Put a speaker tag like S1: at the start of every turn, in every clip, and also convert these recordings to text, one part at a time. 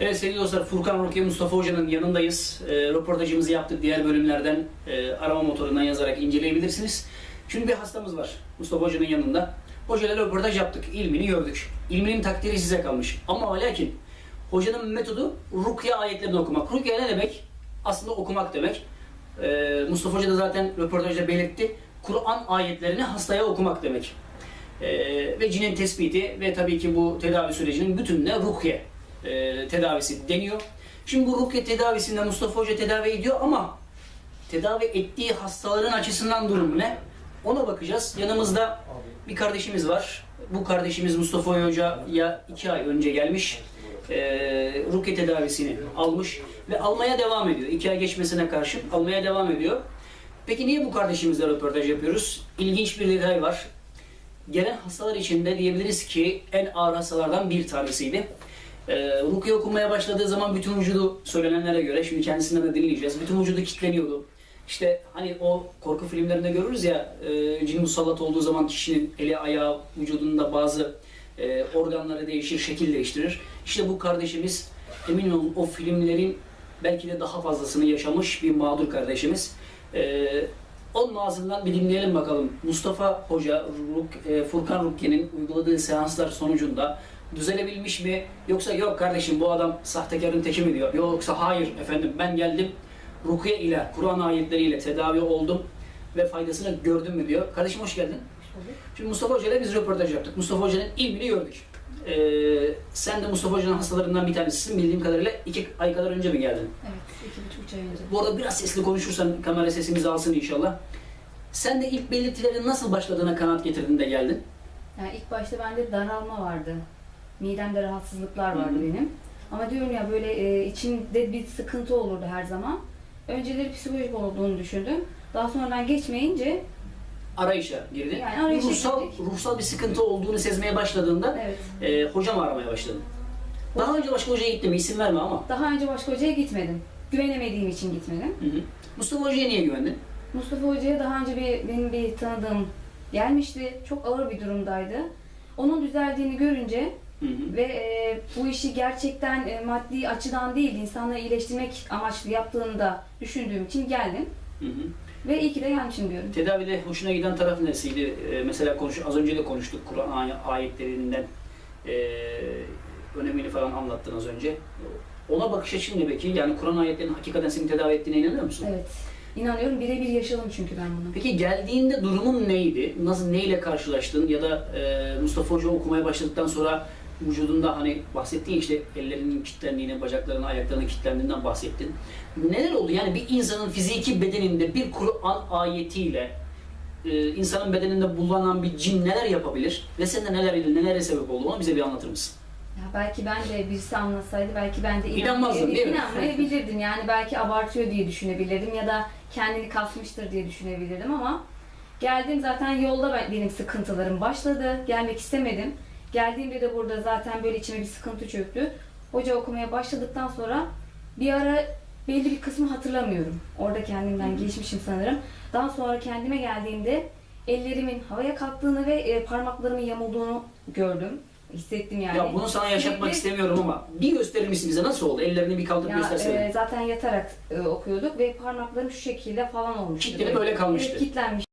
S1: Evet sevgili dostlar Furkan Rukiye Mustafa Hoca'nın yanındayız. E, röportajımızı yaptık. Diğer bölümlerden e, arama motorundan yazarak inceleyebilirsiniz. Şimdi bir hastamız var Mustafa Hoca'nın yanında. Hocayla röportaj yaptık. İlmini gördük. İlminin takdiri size kalmış. Ama lakin hocanın metodu Rukiye ayetlerini okumak. Rukiye ne demek? Aslında okumak demek. E, Mustafa Hoca da zaten röportajda belirtti. Kur'an ayetlerini hastaya okumak demek. E, ve cinin tespiti ve tabii ki bu tedavi sürecinin bütününe rukiye e, tedavisi deniyor. Şimdi bu rukiye tedavisinde Mustafa Hoca tedavi ediyor ama tedavi ettiği hastaların açısından durum ne? Ona bakacağız. Yanımızda bir kardeşimiz var. Bu kardeşimiz Mustafa Hoca'ya iki ay önce gelmiş. E, rukiye tedavisini almış ve almaya devam ediyor. İki ay geçmesine karşın almaya devam ediyor. Peki niye bu kardeşimizle röportaj yapıyoruz? İlginç bir detay var. Gelen hastalar içinde diyebiliriz ki en ağır hastalardan bir tanesiydi. Ee, Rukiye okumaya başladığı zaman bütün vücudu söylenenlere göre, şimdi kendisinden de dinleyeceğiz, bütün vücudu kilitleniyordu. İşte hani o korku filmlerinde görürüz ya, e, cin musallat olduğu zaman kişinin eli, ayağı, vücudunda bazı e, organları değişir, şekil değiştirir. İşte bu kardeşimiz, emin olun o filmlerin belki de daha fazlasını yaşamış bir mağdur kardeşimiz. Ee, onun ağzından bir dinleyelim bakalım. Mustafa Hoca, Ruk, e, Furkan Rukke'nin uyguladığı seanslar sonucunda düzelebilmiş mi? Yoksa yok kardeşim bu adam sahtekarın teki mi diyor. Yoksa hayır efendim ben geldim Rukiye ile, Kur'an ayetleriyle tedavi oldum ve faydasını gördüm mü diyor. Kardeşim hoş geldin. Şimdi Mustafa Hoca ile biz röportaj yaptık. Mustafa Hoca'nın ilmini gördük. Ee, sen de Mustafa Hoca'nın hastalarından bir tanesisin. Bildiğim kadarıyla iki ay kadar önce mi geldin?
S2: Evet, iki buçuk ay önce.
S1: Bu arada biraz sesli konuşursan kamera sesimizi alsın inşallah. Sen de ilk belirtilerin nasıl başladığına kanaat getirdin de geldin.
S2: Yani ilk başta bende daralma vardı. Midemde rahatsızlıklar vardı
S1: Hı hı.
S2: benim. Ama diyorum ya böyle e, içimde bir sıkıntı olurdu her zaman. Önceleri psikolojik olduğunu düşündüm. Daha sonradan geçmeyince
S1: Arayışa girdin.
S2: Yani arayışa
S1: ruhsal,
S2: girdik.
S1: ruhsal bir sıkıntı olduğunu sezmeye başladığında
S2: evet.
S1: e, hocam aramaya başladın. Daha önce başka hocaya gittin mi? İsim verme ama.
S2: Daha önce başka hocaya gitmedim. Güvenemediğim için gitmedim.
S1: Hı hı. Mustafa Hoca'ya niye güvendin?
S2: Mustafa Hoca'ya daha önce bir benim bir tanıdığım gelmişti. Çok ağır bir durumdaydı. Onun düzeldiğini görünce
S1: Hı hı.
S2: ve e, bu işi gerçekten e, maddi açıdan değil, insanları iyileştirmek amaçlı yaptığını da düşündüğüm için geldim.
S1: Hı hı.
S2: Ve iyi ki de gelmişim diyorum.
S1: Tedavide hoşuna giden taraf neresiydi? E, mesela konuş, az önce de konuştuk Kur'an ay- ayetlerinden e, önemini falan anlattın az önce. Ona bakış açın ne peki? Yani Kur'an ayetlerinin hakikaten seni tedavi ettiğine inanıyor musun?
S2: Evet. İnanıyorum birebir yaşadım çünkü ben bunu.
S1: Peki geldiğinde durumun neydi? Nasıl neyle karşılaştın? Ya da e, Mustafa Hoca okumaya başladıktan sonra vücudunda hani bahsettiğin işte ellerinin kilitlendiğini, bacaklarının, ayaklarının kilitlendiğinden bahsettin. Neler oldu? Yani bir insanın fiziki bedeninde bir Kur'an ayetiyle e, insanın bedeninde bulunan bir cin neler yapabilir? Ve sende neler nelere sebep oldu? Onu bize bir anlatır mısın?
S2: Ya belki ben de birisi anlasaydı belki ben de
S1: değil mi?
S2: inanmayabilirdim. Yani belki abartıyor diye düşünebilirdim ya da kendini kasmıştır diye düşünebilirdim ama geldim zaten yolda ben- benim sıkıntılarım başladı. Gelmek istemedim. Geldiğimde de burada zaten böyle içime bir sıkıntı çöktü. Hoca okumaya başladıktan sonra bir ara belli bir kısmı hatırlamıyorum. Orada kendimden geçmişim sanırım. Daha sonra kendime geldiğimde ellerimin havaya kalktığını ve e, parmaklarımın yamulduğunu gördüm. Hissettim yani.
S1: ya bunu sana yaşatmak
S2: Sürekli-
S1: istemiyorum ama bir gösterir misin bize? Nasıl oldu? Ellerini bir kaldırıp göstersene.
S2: e, zaten yatarak e, okuyorduk ve parmaklarım şu şekilde falan olmuştu.
S1: Kilitlenip öyle kalmıştı.
S2: Evet, kilitlenmiş.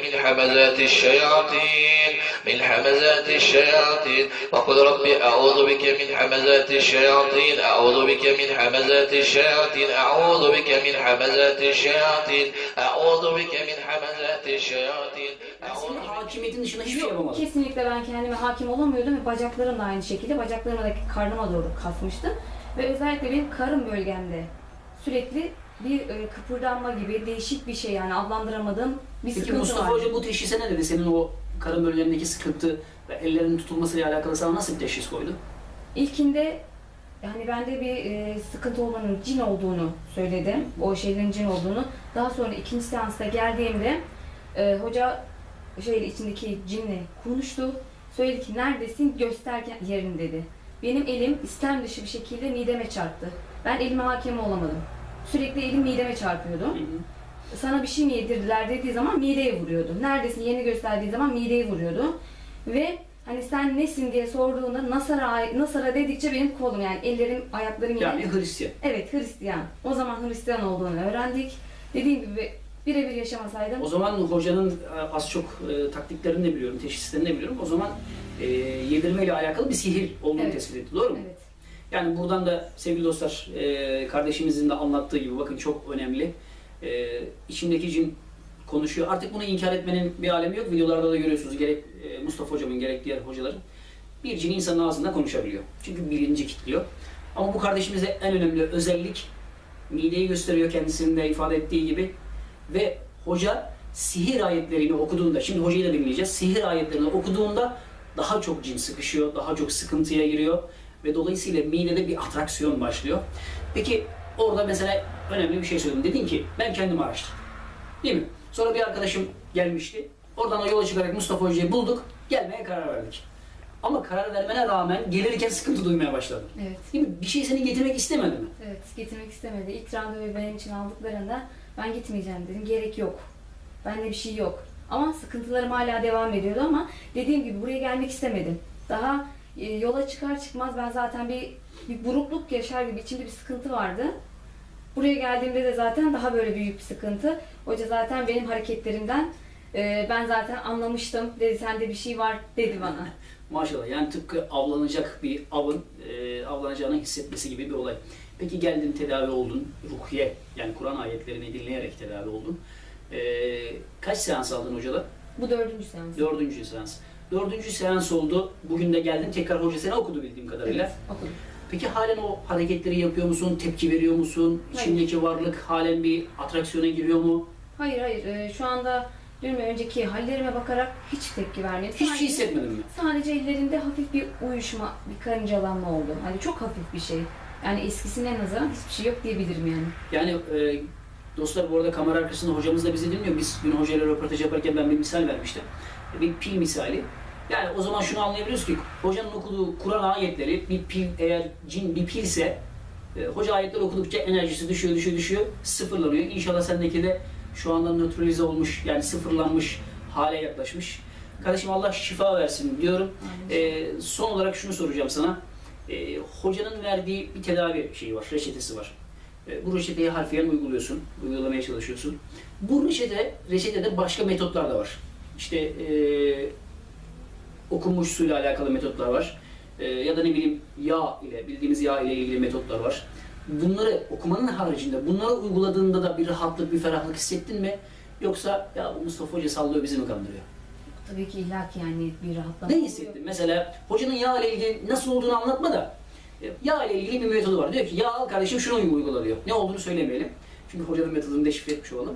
S3: من حمزات الشياطين من حمزات الشياطين وقل ربي أعوذ بك من حمزات الشياطين أعوذ بك من حمزات الشياطين أعوذ بك من حمزات الشياطين أعوذ بك من حمزات الشياطين
S1: Ben
S3: أعوذ
S1: senin
S3: بك
S1: hakimiyetin dışında hiçbir şey
S2: Yok,
S1: yapamadım.
S2: kesinlikle ben kendime hakim olamıyordum ve bacaklarım da aynı şekilde. Bacaklarıma da karnıma doğru kasmıştım. Ve özellikle benim karın bölgemde sürekli bir e, kıpırdanma gibi değişik bir şey yani adlandıramadığım bir
S1: Peki
S2: sıkıntı
S1: Mustafa
S2: var.
S1: Hoca bu teşhise ne dedi? Senin o karın bölgelerindeki sıkıntı ve ellerinin tutulmasıyla alakalı sana nasıl bir teşhis koydu?
S2: İlkinde yani bende bir e, sıkıntı olmanın cin olduğunu söyledim. O şeylerin cin olduğunu. Daha sonra ikinci seansta geldiğimde e, hoca şey içindeki cinle konuştu. Söyledi ki neredesin göster yerini dedi. Benim elim istem dışı bir şekilde mideme çarptı. Ben elime hakim olamadım. Sürekli elim mideme çarpıyordu. sana bir şey mi yedirdiler dediği zaman mideye vuruyordu. Neredesin yeni gösterdiği zaman mideye vuruyordu. Ve hani sen nesin diye sorduğunda Nasara, Nasara dedikçe benim kolum yani ellerim ayaklarım
S1: Yani
S2: yani.
S1: Hristiyan.
S2: Evet Hristiyan. O zaman Hristiyan olduğunu öğrendik. Dediğim gibi birebir yaşamasaydım
S1: O zaman hocanın e, az çok e, taktiklerini de biliyorum, teşhislerini de biliyorum. O zaman e, yedirmeyle alakalı bir sihir olduğunu
S2: Evet.
S1: tespit etti. Doğru mu?
S2: evet.
S1: Yani buradan da sevgili dostlar, e, kardeşimizin de anlattığı gibi bakın çok önemli. E, içindeki cin konuşuyor. Artık bunu inkar etmenin bir alemi yok. Videolarda da görüyorsunuz gerek e, Mustafa hocamın gerek diğer hocaların. Bir cin insanın ağzında konuşabiliyor. Çünkü bilinci kilitliyor. Ama bu kardeşimize en önemli özellik mideyi gösteriyor kendisinin de ifade ettiği gibi. Ve hoca sihir ayetlerini okuduğunda, şimdi hocayı da dinleyeceğiz. Sihir ayetlerini okuduğunda daha çok cin sıkışıyor, daha çok sıkıntıya giriyor ve dolayısıyla midede bir atraksiyon başlıyor. Peki orada mesela önemli bir şey söyledim. Dedin ki ben kendim araştırdım. Değil mi? Sonra bir arkadaşım gelmişti. Oradan da yola çıkarak Mustafa Hoca'yı bulduk. Gelmeye karar verdik. Ama karar vermene rağmen gelirken sıkıntı duymaya başladım.
S2: Evet.
S1: Değil mi? Bir şey seni getirmek istemedi mi?
S2: Evet, getirmek istemedi. İlk randevuyu benim için aldıklarında ben gitmeyeceğim dedim. Gerek yok. Bende bir şey yok. Ama sıkıntılarım hala devam ediyordu ama dediğim gibi buraya gelmek istemedim. Daha yola çıkar çıkmaz ben zaten bir, bir burukluk yaşar gibi içimde bir sıkıntı vardı. Buraya geldiğimde de zaten daha böyle büyük bir sıkıntı. Hoca zaten benim hareketlerimden e, ben zaten anlamıştım. Dedi sende bir şey var dedi bana.
S1: Maşallah yani tıpkı avlanacak bir avın e, avlanacağını hissetmesi gibi bir olay. Peki geldin tedavi oldun, rukiye yani Kur'an ayetlerini dinleyerek tedavi oldun. E, kaç seans aldın hocada?
S2: Bu dördüncü seans.
S1: Dördüncü seans. Dördüncü seans oldu. Bugün de geldin tekrar hoca seni okudu bildiğim kadarıyla.
S2: Evet, okudum.
S1: Peki halen o hareketleri yapıyor musun? Tepki veriyor musun?
S2: Hayır.
S1: İçindeki varlık halen bir atraksiyona giriyor mu?
S2: Hayır hayır Ee, şu anda ya önceki hallerime bakarak hiç tepki vermedi.
S1: Hiçbir şey hissetmedin mi?
S2: Sadece ellerinde hafif bir uyuşma, bir karıncalanma oldu. Hani çok hafif bir şey. Yani eskisine nazaran hiçbir şey yok diyebilirim yani.
S1: Yani e, dostlar bu arada kamera arkasında hocamız da bizi dinliyor. Biz dün hocayla röportaj yaparken ben bir misal vermiştim. Bir pil misali. Yani o zaman şunu anlayabiliyoruz ki hocanın okuduğu Kur'an ayetleri bir pil eğer cin bir pilse e, hoca ayetleri okudukça enerjisi düşüyor düşüyor düşüyor sıfırlanıyor. İnşallah sendeki de şu anda nötralize olmuş yani sıfırlanmış hale yaklaşmış. Kardeşim Allah şifa versin diyorum. E, son olarak şunu soracağım sana. E, hocanın verdiği bir tedavi şeyi var, reçetesi var. E, bu reçeteyi harfiyen uyguluyorsun, uygulamaya çalışıyorsun. Bu reçete, reçetede başka metotlar da var. İşte e, okunmuş suyla alakalı metotlar var. E, ya da ne bileyim yağ ile, bildiğimiz yağ ile ilgili metotlar var. Bunları okumanın haricinde, bunları uyguladığında da bir rahatlık, bir ferahlık hissettin mi? Yoksa ya bu Mustafa Hoca sallıyor bizi mi kandırıyor?
S2: Tabii ki illaki yani bir rahatlama
S1: Ne hissettin? Mesela hocanın yağ ile ilgili nasıl olduğunu anlatma da yağ ile ilgili bir metodu var. Diyor ki yağ al kardeşim şunu uygula diyor. Ne olduğunu söylemeyelim. Çünkü hocanın metodunu deşifre etmiş olalım.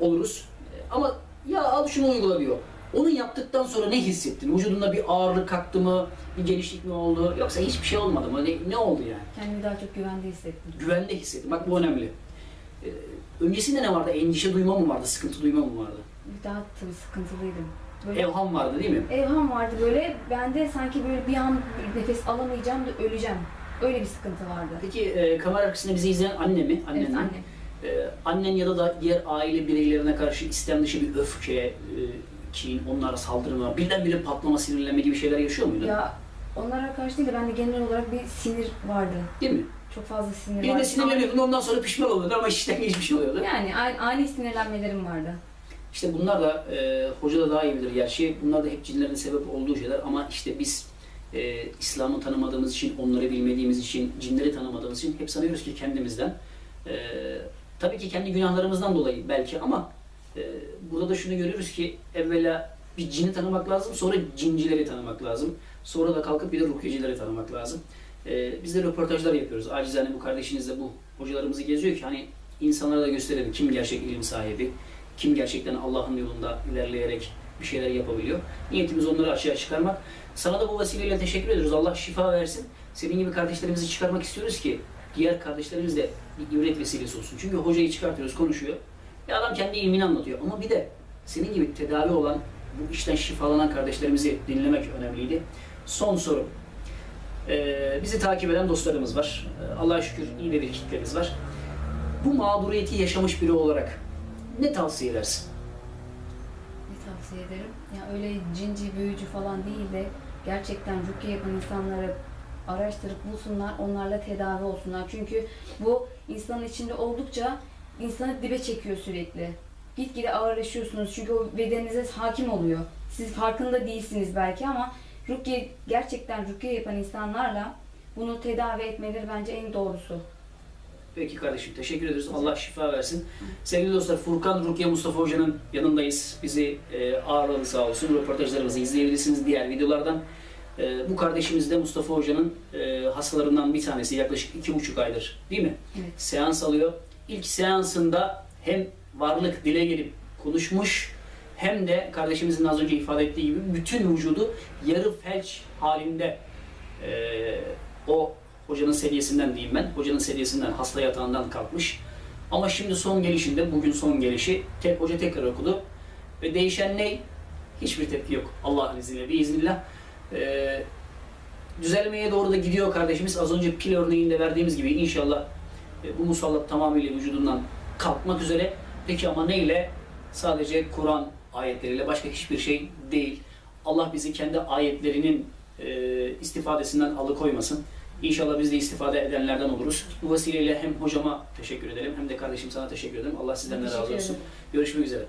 S1: Oluruz. Ama yağ al şunu uygula diyor. Onu yaptıktan sonra ne hissettin? Vücudunda bir ağırlık kalktı mı? Bir genişlik mi oldu? Yoksa hiçbir şey olmadı mı? Ne, ne oldu yani?
S2: Kendimi daha çok güvende hissettim.
S1: Güvende hissettim. Bak bu önemli. E, öncesinde ne vardı? Endişe duyma mı vardı? Sıkıntı duyma mı vardı?
S2: Daha tabii sıkıntılıydım. Böyle
S1: Evham vardı değil mi?
S2: evham vardı böyle. Bende sanki böyle bir an nefes alamayacağım da öleceğim. Öyle bir sıkıntı vardı.
S1: Peki e, kamera arkasında bizi izleyen anne mi? Annen
S2: evet
S1: mi?
S2: annem.
S1: Ee, annen ya da, da diğer aile bireylerine karşı istem dışı bir öfke, e, kin, onlara saldırma, birdenbire patlama, sinirlenme gibi şeyler yaşıyor muydun?
S2: Ya onlara karşı değil de bende genel olarak bir sinir vardı.
S1: Değil mi?
S2: Çok fazla sinir
S1: Birine
S2: vardı.
S1: sinirleniyordun ondan sonra pişman oluyordun ama işten geçmiş oluyordu.
S2: Yani ani, ani sinirlenmelerim vardı.
S1: İşte bunlar da e, hoca da daha iyi bilir gerçi. Bunlar da hep cinlerin sebep olduğu şeyler ama işte biz e, İslam'ı tanımadığımız için, onları bilmediğimiz için, cinleri tanımadığımız için hep sanıyoruz ki kendimizden. E, tabii ki kendi günahlarımızdan dolayı belki ama e, burada da şunu görüyoruz ki evvela bir cini tanımak lazım, sonra cincileri tanımak lazım. Sonra da kalkıp bir de rukyecileri tanımak lazım. E, biz de röportajlar yapıyoruz. Acizane bu kardeşiniz de bu hocalarımızı geziyor ki hani insanlara da gösterelim kim gerçek ilim sahibi, kim gerçekten Allah'ın yolunda ilerleyerek bir şeyler yapabiliyor. Niyetimiz onları açığa çıkarmak. Sana da bu vesileyle teşekkür ediyoruz. Allah şifa versin. Senin gibi kardeşlerimizi çıkarmak istiyoruz ki diğer kardeşlerimiz de bir ibret vesilesi olsun. Çünkü hocayı çıkartıyoruz, konuşuyor. Ya adam kendi ilmini anlatıyor. Ama bir de senin gibi tedavi olan, bu işten şifalanan kardeşlerimizi dinlemek önemliydi. Son soru. Ee, bizi takip eden dostlarımız var. Ee, Allah'a şükür iyi bir kitlemiz var. Bu mağduriyeti yaşamış biri olarak ne tavsiye edersin?
S2: Tavsiye ederim? Ya öyle cinci, büyücü falan değil de gerçekten rukiye yapan insanları araştırıp bulsunlar, onlarla tedavi olsunlar. Çünkü bu insanın içinde oldukça insanı dibe çekiyor sürekli. Gitgide ağırlaşıyorsunuz çünkü o bedeninize hakim oluyor. Siz farkında değilsiniz belki ama rukiye, gerçekten rukiye yapan insanlarla bunu tedavi etmeleri bence en doğrusu.
S1: Peki kardeşim teşekkür ederiz. Allah şifa versin. Sevgili dostlar Furkan Rukiye Mustafa Hoca'nın yanındayız. Bizi e, ağırladı sağ olsun. Röportajlarımızı izleyebilirsiniz diğer videolardan. E, bu kardeşimiz de Mustafa Hoca'nın e, hastalarından bir tanesi. Yaklaşık iki buçuk aydır değil mi?
S2: Evet.
S1: Seans alıyor. İlk seansında hem varlık dile gelip konuşmuş hem de kardeşimizin az önce ifade ettiği gibi bütün vücudu yarı felç halinde e, o hocanın seviyesinden diyeyim ben. Hocanın seviyesinden, hasta yatağından kalkmış. Ama şimdi son gelişinde, bugün son gelişi, tek, hoca tekrar okudu. Ve değişen ne? Hiçbir tepki yok. Allah'ın izniyle, biiznillah. Ee, düzelmeye doğru da gidiyor kardeşimiz. Az önce pil örneğinde verdiğimiz gibi inşallah e, bu musallat tamamıyla vücudundan kalkmak üzere. Peki ama neyle? Sadece Kur'an ayetleriyle başka hiçbir şey değil. Allah bizi kendi ayetlerinin e, istifadesinden alıkoymasın. İnşallah biz de istifade edenlerden oluruz. Bu vesileyle hem hocama teşekkür edelim hem de kardeşim sana teşekkür ederim. Allah sizden de razı olsun. Görüşmek üzere.